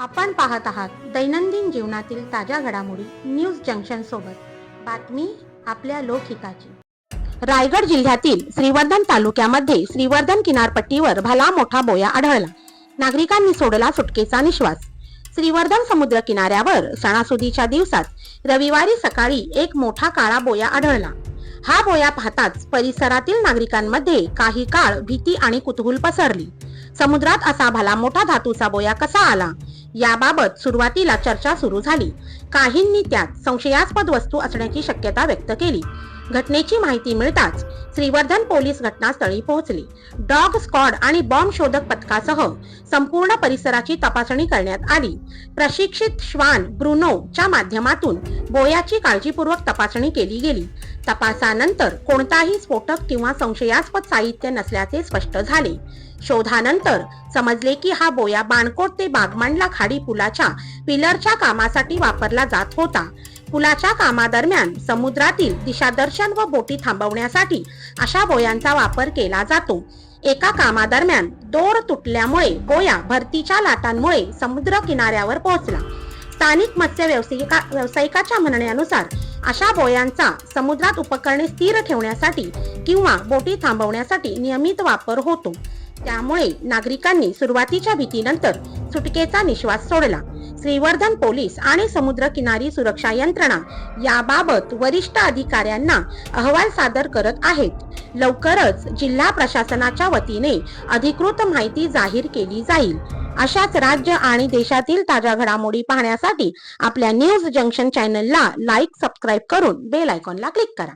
आपण पाहत आहात दैनंदिन जीवनातील ताज्या घडामोडी न्यूज जंक्शन सोबत. बातमी आपल्या लोकहिताची. रायगड जिल्ह्यातील श्रीवर्धन तालुक्यामध्ये श्रीवर्धन किनारपट्टीवर भला मोठा बोया आढळला. नागरिकांनी सोडला सुटकेचा निश्वास. श्रीवर्धन समुद्र किनाऱ्यावर सणासुदीच्या दिवसात रविवारी सकाळी एक मोठा काळा बोया आढळला. हा बोया पाहताच परिसरातील नागरिकांमध्ये काही काळ भीती आणि कुतूहल पसरली. समुद्रात असा भला मोठा धातूचा बोया कसा आला? याबाबत सुरुवातीला चर्चा सुरू झाली. काहींनी त्यात संशयास्पद वस्तू असण्याची शक्यता व्यक्त केली. घटनेची माहिती मिळताच श्रीवर्धन पोलीस घटनास्थळी पोहोचले. डॉग स्क्वॉड आणि बॉम्ब शोधक पथकासह संपूर्ण परिसराची तपासणी करण्यात आली. प्रशिक्षित श्वान ब्रुनो च्या माध्यमातून बोयाची काळजीपूर्वक तपासणी केली गेली. तपासानंतर कोणताही स्फोटक किंवा संशयास्पद साहित्य नसल्याचे स्पष्ट झाले. शोधानंतर समजले की हा बोया बाणकोट ते बागमांडला खाडी पुलाच्या पिलरच्या कामासाठी वापरला जात होता. पुलाच्या कामादरम्यान समुद्रातील दिशादर्शन व बोटी थांबवण्यासाठी अशा बोयांचा वापर केला जातो. एका कामादरम्यान दोर तुटल्यामुळे बोया भरतीच्या लाटांमुळे समुद्र किनाऱ्यावर पोहोचला. स्थानिक मत्स्य व्यावसायिका व्यावसायिकाच्या म्हणण्यानुसार अशा बोयांचा समुद्रात उपकरणे स्थिर ठेवण्यासाठी किंवा बोटी थांबवण्यासाठी नियमित वापर होतो. त्यामुळे नागरिकांनी सुरुवातीच्या भीतीनंतर सुटकेचा निश्वास सोडला. श्रीवर्धन पोलीस आणि समुद्र किनारी सुरक्षा यंत्रणा याबाबत वरिष्ठ अधिकाऱ्यांना अहवाल सादर करत आहेत. लवकरच जिल्हा प्रशासनाच्या वतीने अधिकृत माहिती जाहीर केली जाईल. अशाच राज्य आणि देशातील ताज्या घडामोडी पाहण्यासाठी आपल्या न्यूज जंक्शन चॅनलला लाईक सबस्क्राईब करून बेल आयकॉनला क्लिक करा.